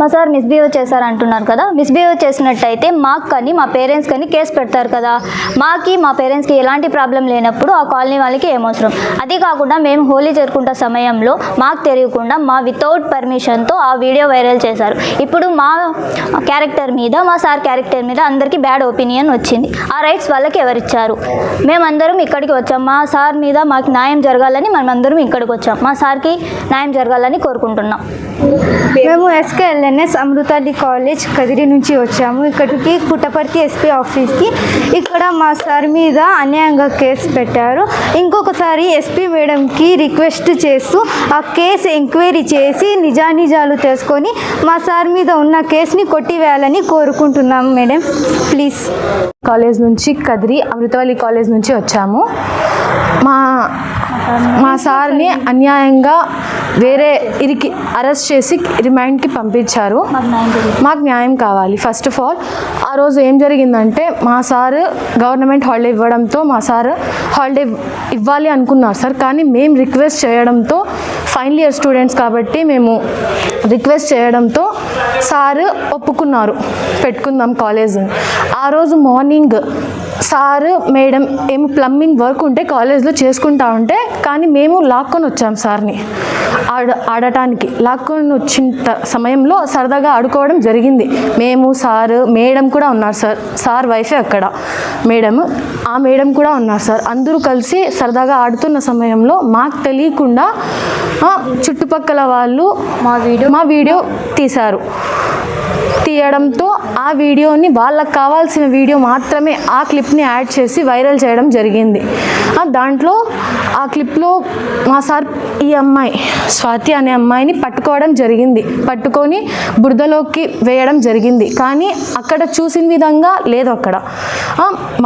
మా sir misbehave చేశారు అంటున్నారు కదా. మిస్బిహేవ్ చేసినట్టయితే మాకు కానీ మా పేరెంట్స్ కానీ కేసు పెడతారు కదా. మాకి మా పేరెంట్స్కి ఎలాంటి ప్రాబ్లం లేనప్పుడు ఆ కాలనీ వాళ్ళకి ఏమవసరం అది కాకుండా మేము హోలీ జరుపుకుంటే సమయంలో మాకు తెలియకుండా మా వితౌట్ పర్మిషన్తో ఆ వీడియో వైరల్ చేశారు. ఇప్పుడు మా క్యారెక్టర్ మీద మా సార్ క్యారెక్టర్ మీద అందరికీ బ్యాడ్ ఒపీనియన్ వచ్చింది. ఆ రైట్స్ వాళ్ళకి ఎవరిచ్చారు? మేమందరం ఇక్కడికి వచ్చాం. మా సార్ మీద మాకు న్యాయం జరగాలని మనమందరం ఇక్కడికి వచ్చాం. మా సార్కి న్యాయం జరగాలని కోరుకుంటున్నాం. మేము ఎల్ఎన్ఎస్ అమృతాలి కాలేజ్ కదిరి నుంచి వచ్చాము. ఇక్కడికి పుట్టపర్తి ఎస్పీ ఆఫీస్కి ఇక్కడ మా సార్ మీద అన్యాయంగా కేసు పెట్టారు. ఇంకొకసారి ఎస్పీ మేడంకి రిక్వెస్ట్ చేస్తూ ఆ కేసు ఎంక్వైరీ చేసి నిజానిజాలు తెలుసుకొని మా సార్ మీద ఉన్న కేసుని కొట్టివేయాలని కోరుకుంటున్నాం మేడం. ప్లీజ్. కాలేజ్ నుంచి కదిరి అమృతవల్లి కాలేజ్ నుంచి వచ్చాము. మా మా సార్ని అన్యాయంగా వేరే ఇరికి అరెస్ట్ చేసి రిమైండ్కి పంపించారు. మాకు న్యాయం కావాలి. ఫస్ట్ ఆఫ్ ఆల్ ఆ రోజు ఏం జరిగిందంటే మా సార్ గవర్నమెంట్ హాలిడే ఇవ్వడంతో మా సార్ హాలిడే ఇవ్వాలి అనుకున్నారు సార్ కానీ మేము రిక్వెస్ట్ చేయడంతో ఫైనల్ ఇయర్ స్టూడెంట్స్ కాబట్టి మేము రిక్వెస్ట్ చేయడంతో సార్ ఒప్పుకున్నారు. పెట్టుకుందాం కాలేజ్ ఆ రోజు మార్నింగ్ సార్ మేడం ఏం ప్లంబింగ్ వర్క్ ఉంటే కాలేజ్లో చేసుకుంటా ఉంటే కానీ మేము లాక్కొని వచ్చాం సార్ని. ఆడ ఆడటానికి లాక్కొని వచ్చిన సమయంలో సరదాగా ఆడుకోవడం జరిగింది. మేము సార్ మేడం కూడా ఉన్నారు సార్. సార్ వైఫే అక్కడ. మేడం ఆ మేడం కూడా ఉన్నారు సార్. అందరూ కలిసి సరదాగా ఆడుతున్న సమయంలో మాకు తెలియకుండా చుట్టుపక్కల వాళ్ళు మా వీడియో మా వీడియో తీశారు. తీయడంతో ఆ వీడియోని వాళ్ళకి కావాల్సిన వీడియో మాత్రమే ఆ క్లిప్ని యాడ్ చేసి వైరల్ చేయడం జరిగింది. దాంట్లో ఆ క్లిప్లో మా సార్ ఈ అమ్మాయి స్వాతి అనే అమ్మాయిని పట్టుకోవడం జరిగింది. పట్టుకొని బురదలోకి వేయడం జరిగింది. కానీ అక్కడ చూసిన విధంగా లేదు అక్కడ.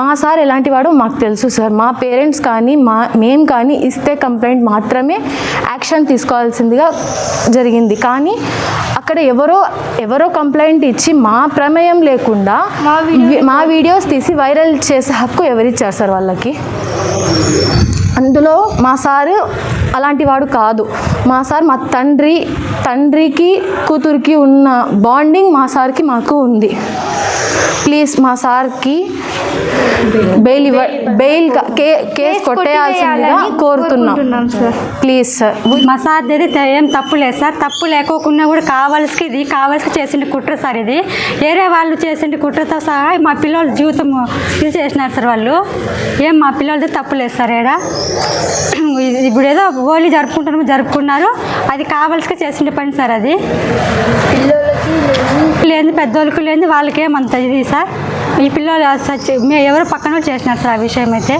మా సార్ ఎలాంటి వాడో మాకు తెలుసు సార్. మా పేరెంట్స్ కానీ మా మేము కానీ ఇస్తే కంప్లైంట్ మాత్రమే యాక్షన్ తీసుకోవాలి తీసుకోవాల్సిందిగా జరిగింది. కానీ అక్కడ ఎవరో ఎవరో కంప్లైంట్ ఇచ్చి మా ప్రమేయం లేకుండా మా వీడియోస్ తీసి వైరల్ చేసే హక్కు ఎవరిచ్చారు సార్ వాళ్ళకి? అందులో మా సారు అలాంటి వాడు కాదు. మా సార్ మా తండ్రి తండ్రికి కూతురికి ఉన్న బాండింగ్ మా సార్కి మాకు ఉంది. ప్లీజ్ మా సార్కి బెయిల్ ఇవ్వ బెయిల్ కేసు కొట్టేయాల్సిందిగా కోరుతున్నాం. Please sir. మా సార్ దగ్గర ఏం తప్పు లేదు సార్. తప్పు లేకోకుండా కూడా కావాల్సి ఇది కావాల్సి చేసిన కుట్ర సార్ ఇది. వేరే వాళ్ళు చేసిన కుట్రతో సహా మా పిల్లల జీవితం ఇది చేసినారు సార్ వాళ్ళు. ఏం మా పిల్లలది తప్పు లేదు సార్ ఏడా? ఇప్పుడు ఏదో హోలీ జరుపుకుంటారు జరుపుకున్నారు. అది కావాల్సి చేసిన పని సార్ అది. లేని పెద్దోళ్ళకి లేని వాళ్ళకేమంత ఇది సార్. ఈ పిల్లలు సచ్చి మేము ఎవరు పక్కన వాళ్ళు చేసినారు సార్ ఆ విషయం అయితే.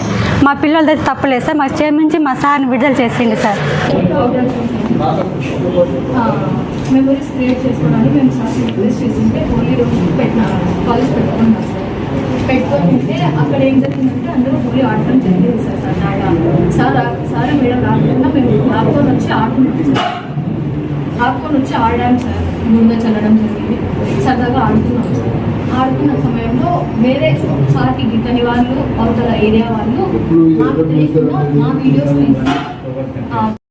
మా పిల్లలది తప్పలేదు సార్. మాకు క్షమించి మా సార్ని విడుదల చేసింది సార్. మెమరీస్ క్రియేట్ చేసుకోవడానికి మేము సార్ రిక్వెస్ట్ చేసింటే హోలీ రోజు పెట్టినారు కాలేజ్ పెట్టుకున్నాం సార్. పెట్టుకొని ఉంటే అక్కడ ఏం జరిగిందంటే అందరూ హోలీ ఆడటం జరిగింది సార్. సార్ మేడం రాకుండా మేము ఆపుకొని వచ్చి సార్. ఆపుకొని వచ్చి ఆడాం సార్ ముందు చల్లడం జరిగింది. సరదాగా ఆడుతున్నాం సార్. ఆడుతున్న సమయంలో వేరే సార్కి గిట్టని వాళ్ళు అవతల ఏరియా వాళ్ళు మాకు తెలియకుండా మా వీడియోస్ తీసి